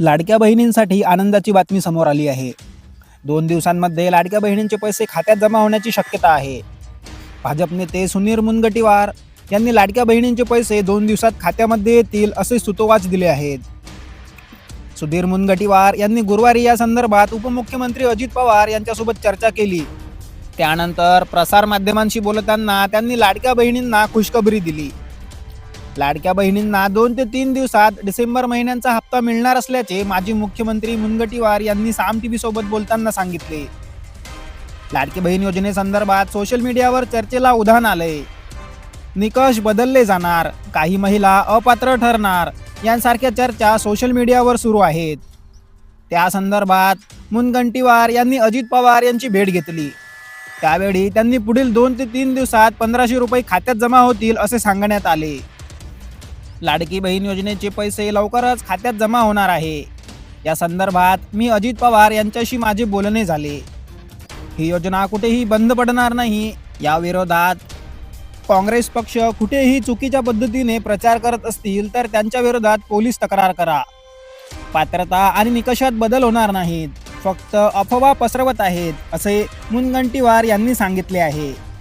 लाडक्या बहिणींसाठी आनंदाची बातमी समोर आली आहे. दोन दिवसांमध्ये लाडक्या बहिणींचे पैसे खात्यात जमा होण्याची शक्यता आहे. भाजप नेते सुनील मुनगटीवार यांनी लाडक्या बहिणींचे पैसे दोन दिवसात खात्यामध्ये येतील असे सुतोवाच दिले आहेत. सुधीर मुनगटीवार यांनी गुरुवारी या संदर्भात उपमुख्यमंत्री अजित पवार यांच्यासोबत चर्चा केली. त्यानंतर प्रसारमाध्यमांशी बोलताना त्यांनी लाडक्या बहिणींना खुशखबरी दिली. लाडक्या बहिणींना दोन ते तीन दिवसात डिसेंबर महिन्यांचा हप्ता मिळणार असल्याचे माजी मुख्यमंत्री मुनगटीवार यांनी साम टीव्ही सोबत बोलताना सांगितले. लाडकी बहीण योजनेसंदर्भात सोशल मीडियावर चर्चेला उधाण आलंय. निकष बदलले जाणार काही महिला अपात्र ठरणार यांसारख्या चर्चा सोशल मीडियावर सुरू आहेत. त्या संदर्भात मुनगंटीवार यांनी अजित पवार यांची भेट घेतली. त्यावेळी त्यांनी पुढील दोन ते तीन दिवसात पंधराशे रुपये खात्यात जमा होतील असे सांगण्यात आले. लाडकी बहीण योजनेचे पैसे लवकरच खात्यात जमा होणार आहे. या संदर्भात मी अजित पवार यांच्याशी माझे बोलणे झाले. ही योजना कुठेही बंद पडणार नाही. या विरोधात काँग्रेस पक्ष कुठेही चुकीच्या पद्धतीने प्रचार करत असतील तर त्यांच्या विरोधात पोलीस तक्रार करा. पात्रता आणि निकषात बदल होणार नाहीत. फक्त अफवा पसरवत आहेत असे मुनगंटीवार यांनी सांगितले आहे.